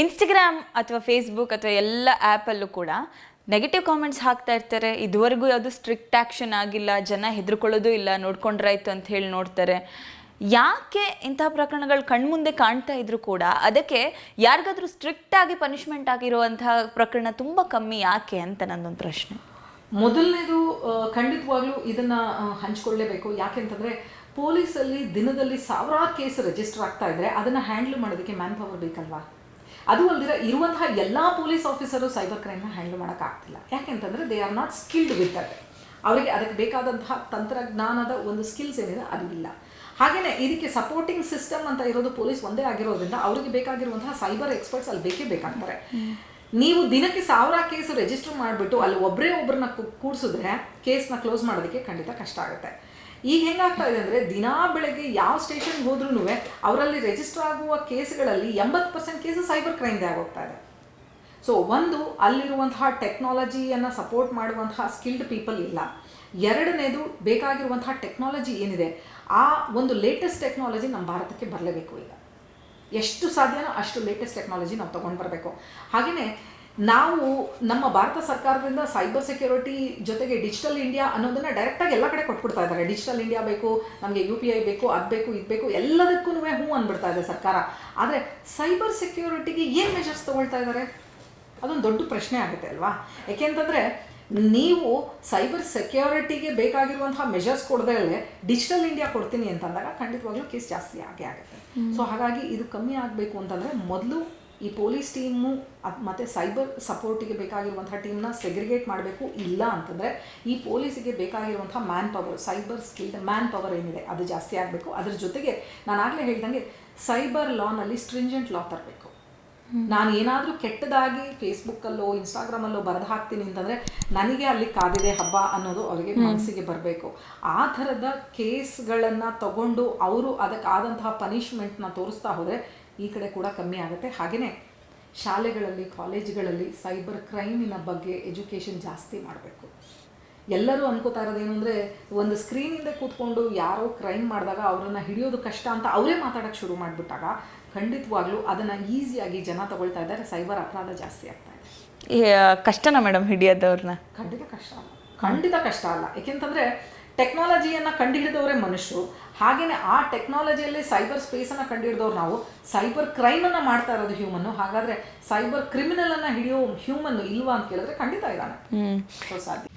Instagram ಅಥವಾ Facebook ಅಥವಾ ಎಲ್ಲ ಆ್ಯಪಲ್ಲೂ ಕೂಡ ನೆಗೆಟಿವ್ ಕಾಮೆಂಟ್ಸ್ ಹಾಕ್ತಾ ಇರ್ತಾರೆ. ಇದುವರೆಗೂ ಯಾವುದು ಸ್ಟ್ರಿಕ್ಟ್ ಆ್ಯಕ್ಷನ್ ಆಗಿಲ್ಲ, ಜನ ಹೆದರ್ಕೊಳ್ಳೋದು ಇಲ್ಲ ನೋಡ್ಕೊಂಡ್ರಾಯ್ತು ಅಂತ ಹೇಳಿ ನೋಡ್ತಾರೆ. ಯಾಕೆ ಇಂತಹ ಪ್ರಕರಣಗಳು ಕಣ್ಮುಂದೆ ಕಾಣ್ತಾ ಇದ್ರು ಕೂಡ ಅದಕ್ಕೆ ಯಾರಿಗಾದ್ರೂ ಸ್ಟ್ರಿಕ್ಟ್ ಆಗಿ ಪನಿಷ್ಮೆಂಟ್ ಆಗಿರುವಂತಹ ಪ್ರಕರಣ ತುಂಬ ಕಮ್ಮಿ ಯಾಕೆ ಅಂತ ನನ್ನೊಂದು ಪ್ರಶ್ನೆ. ಮೊದಲನೇದು ಖಂಡಿತವಾಗ್ಲೂ ಇದನ್ನ ಹಂಚ್ಕೊಳ್ಳೇಬೇಕು. ಯಾಕೆಂತಂದ್ರೆ ಪೊಲೀಸಲ್ಲಿ ದಿನದಲ್ಲಿ ಸಾವಿರಾರು ಕೇಸ್ ರಿಜಿಸ್ಟರ್ ಆಗ್ತಾ ಇದ್ರೆ ಅದನ್ನ ಹ್ಯಾಂಡಲ್ ಮಾಡೋದಕ್ಕೆ ಮ್ಯಾನ್ ಪವರ್ ಬೇಕಲ್ವಾ? ಅದು ಅಲ್ದಿರ ಇರುವಂತಹ ಎಲ್ಲ ಪೊಲೀಸ್ ಆಫೀಸರು ಸೈಬರ್ ಕ್ರೈಮ್ನ ಹ್ಯಾಂಡಲ್ ಮಾಡೋಕ್ಕಾಗ್ತಿಲ್ಲ. ಯಾಕೆಂತಂದರೆ they are not skilled with that ಅವರಿಗೆ ಅದಕ್ಕೆ ಬೇಕಾದಂತಹ ತಂತ್ರಜ್ಞಾನದ ಒಂದು ಸ್ಕಿಲ್ಸ್ ಏನಿದೆ ಅದು ಇಲ್ಲ. ಹಾಗೆಯೇ ಇದಕ್ಕೆ ಸಪೋರ್ಟಿಂಗ್ ಸಿಸ್ಟಮ್ ಅಂತ ಇರೋದು ಪೊಲೀಸ್ ಒಂದೇ ಆಗಿರೋದ್ರಿಂದ ಅವರಿಗೆ ಬೇಕಾಗಿರುವಂತಹ ಸೈಬರ್ ಎಕ್ಸ್ಪರ್ಟ್ಸ್ ಅಲ್ಲಿ ಬೇಕೇ ಬೇಕಾಗ್ತಾರೆ. ನೀವು ದಿನಕ್ಕೆ ಸಾವಿರ ಕೇಸ್ ರಿಜಿಸ್ಟರ್ ಮಾಡಿಬಿಟ್ಟು ಅಲ್ಲಿ ಒಬ್ಬರೇ ಒಬ್ಬರನ್ನ ಕೂಡಿಸಿದ್ರೆ ಕೇಸ್ನ ಕ್ಲೋಸ್ ಮಾಡೋದಕ್ಕೆ ಖಂಡಿತ ಕಷ್ಟ ಆಗುತ್ತೆ. ಈಗ ಹೆಂಗಾಗ್ತಾ ಇದೆ ಅಂದರೆ ದಿನಾ ಬೆಳಗ್ಗೆ ಯಾವ ಸ್ಟೇಷನ್ಗೆ ಹೋದ್ರೂ ಅವರಲ್ಲಿ ರಿಜಿಸ್ಟರ್ ಆಗುವ ಕೇಸ್ಗಳಲ್ಲಿ ಎಂಬತ್ತು ಪರ್ಸೆಂಟ್ ಕೇಸು ಸೈಬರ್ ಕ್ರೈಮ್ದೇ ಆಗೋಗ್ತಾ ಇದೆ. ಸೊ ಒಂದು, ಅಲ್ಲಿರುವಂತಹ ಟೆಕ್ನಾಲಜಿಯನ್ನು ಸಪೋರ್ಟ್ ಮಾಡುವಂತಹ ಸ್ಕಿಲ್ಡ್ ಪೀಪಲ್ ಇಲ್ಲ. ಎರಡನೇದು, ಬೇಕಾಗಿರುವಂತಹ ಟೆಕ್ನಾಲಜಿ ಏನಿದೆ, ಆ ಒಂದು ಲೇಟೆಸ್ಟ್ ಟೆಕ್ನಾಲಜಿ ನಮ್ಮ ಭಾರತಕ್ಕೆ ಬರಲೇಬೇಕು ಈಗ. ಎಷ್ಟು ಸಾಧ್ಯನೋ ಅಷ್ಟು ಲೇಟೆಸ್ಟ್ ಟೆಕ್ನಾಲಜಿ ನಾವು ತೊಗೊಂಡು ಬರಬೇಕು. ಹಾಗೆಯೇ ನಾವು ನಮ್ಮ ಭಾರತ ಸರ್ಕಾರದಿಂದ ಸೈಬರ್ ಸೆಕ್ಯೂರಿಟಿ ಜೊತೆಗೆ ಡಿಜಿಟಲ್ ಇಂಡಿಯಾ ಅನ್ನೋದನ್ನ ಡೈರೆಕ್ಟಾಗಿ ಎಲ್ಲ ಕಡೆ ಕೊಟ್ಬಿಡ್ತಾ ಇದ್ದಾರೆ. ಡಿಜಿಟಲ್ ಇಂಡಿಯಾ ಬೇಕು ನಮಗೆ ಯು ಪಿ ಐ ಬೇಕು ಅದು ಬೇಕು ಇದು ಬೇಕು ಎಲ್ಲದಕ್ಕೂ ಹ್ಞೂ ಅಂದ್ಬಿಡ್ತಾ ಇದೆ ಸರ್ಕಾರ. ಆದರೆ ಸೈಬರ್ ಸೆಕ್ಯೂರಿಟಿಗೆ ಏನು ಮೆಷರ್ಸ್ ತೊಗೊಳ್ತಾ ಇದ್ದಾರೆ? ಅದೊಂದು ದೊಡ್ಡ ಪ್ರಶ್ನೆ ಆಗುತ್ತೆ ಅಲ್ವಾ? ಯಾಕೆಂತಂದರೆ ನೀವು ಸೈಬರ್ ಸೆಕ್ಯೂರಿಟಿಗೆ ಬೇಕಾಗಿರುವಂತಹ ಮೆಷರ್ಸ್ ಕೊಡದೇ ಡಿಜಿಟಲ್ ಇಂಡಿಯಾ ಕೊಡ್ತೀನಿ ಅಂತಂದಾಗ ಖಂಡಿತವಾಗ್ಲೂ ಕೇಸ್ ಜಾಸ್ತಿ ಆಗೇ ಆಗುತ್ತೆ. ಸೊ ಹಾಗಾಗಿ ಇದು ಕಮ್ಮಿ ಆಗಬೇಕು ಅಂತಂದರೆ ಮೊದಲು ಈ ಪೊಲೀಸ್ ಟೀಮು ಅದು ಮತ್ತು ಸೈಬರ್ ಸಪೋರ್ಟಿಗೆ ಬೇಕಾಗಿರುವಂಥ ಟೀಮ್ನ ಸೆಗ್ರಿಗೇಟ್ ಮಾಡಬೇಕು ಇಲ್ಲ ಅಂತಂದರೆ ಈ ಪೊಲೀಸಿಗೆ ಬೇಕಾಗಿರುವಂಥ man power cyber skill man power ಏನಿದೆ ಅದು ಜಾಸ್ತಿ ಆಗಬೇಕು. ಅದ್ರ ಜೊತೆಗೆ ನಾನು ಆಗಲೇ ಹೇಳ್ದಂಗೆ ಸೈಬರ್ ಲಾನಲ್ಲಿ ಸ್ಟ್ರಿಂಜೆಂಟ್ ಲಾ ತರಬೇಕು. ನಾನು ಏನಾದರೂ ಕೆಟ್ಟದಾಗಿ ಫೇಸ್ಬುಕ್ಕಲ್ಲೋ ಇನ್ಸ್ಟಾಗ್ರಾಮಲ್ಲೋ ಬರೆದು ಹಾಕ್ತೀನಿ ಅಂತಂದರೆ ನನಗೆ ಅಲ್ಲಿ ಕಾದಿದೆ ಹಬ್ಬ ಅನ್ನೋದು ಅವರಿಗೆ ಮನಸ್ಸಿಗೆ ಬರಬೇಕು. ಆ ಥರದ ಕೇಸ್ಗಳನ್ನು ತಗೊಂಡು ಅವರು ಅದಕ್ಕಾದಂತಹ ಪನಿಷ್ಮೆಂಟ್ನ ತೋರಿಸ್ತಾ ಹೋದರೆ ಈ ಕಡೆ ಕೂಡ ಕಮ್ಮಿ ಆಗುತ್ತೆ. ಹಾಗೆಯೇ ಶಾಲೆಗಳಲ್ಲಿ ಕಾಲೇಜುಗಳಲ್ಲಿ ಸೈಬರ್ ಕ್ರೈಮಿನ ಬಗ್ಗೆ ಎಜುಕೇಷನ್ ಜಾಸ್ತಿ ಮಾಡಬೇಕು. ಎಲ್ಲರೂ ಅನ್ಕೋತಾ ಇರೋದೇನು ಅಂದರೆ ಒಂದು ಸ್ಕ್ರೀನಿಂದ ಕೂತ್ಕೊಂಡು ಯಾರೋ ಕ್ರೈಮ್ ಮಾಡಿದಾಗ ಅವರನ್ನು ಹಿಡಿಯೋದು ಕಷ್ಟ ಅಂತ ಅವರೇ ಮಾತಾಡೋಕ್ಕೆ ಶುರು ಮಾಡಿಬಿಟ್ಟಾಗ ಖಂಡಿತವಾಗ್ಲೂ ಅದನ್ನು ಈಸಿಯಾಗಿ ಜನ ತಗೊಳ್ತಾ ಇದ್ದಾರೆ. ಸೈಬರ್ ಅಪರಾಧ ಜಾಸ್ತಿ ಆಗ್ತಾ ಇದೆ. ಕಷ್ಟನಾ ಮೇಡಮ್ ಹಿಡಿಯೋದವ್ರನ್ನ? ಖಂಡಿತ ಕಷ್ಟ ಅಲ್ಲ. ಖಂಡಿತ ಕಷ್ಟ ಅಲ್ಲ. ಏಕೆಂತಂದರೆ ಟೆಕ್ನಾಲಜಿಯನ್ನು ಕಂಡುಹಿಡಿದವರೇ ಮನುಷ್ಯರು. ಹಾಗೆಯೇ ಆ ಟೆಕ್ನಾಲಜಿಯಲ್ಲಿ ಸೈಬರ್ ಸ್ಪೇಸನ್ನು ಕಂಡುಹಿಡಿದವ್ರು ನಾವು ಸೈಬರ್ ಕ್ರೈಮನ್ನು ಮಾಡ್ತಾ ಇರೋದು ಹ್ಯೂಮನ್ನು ಹಾಗಾದರೆ ಸೈಬರ್ ಕ್ರಿಮಿನಲನ್ನು ಹಿಡಿಯೋ ಹ್ಯೂಮನ್ನು ಇಲ್ವಾ ಅಂತ ಕೇಳಿದ್ರೆ ಖಂಡಿತ ಇದ್ದಾನೆ. ಸೊ ಸಾಧ್ಯ.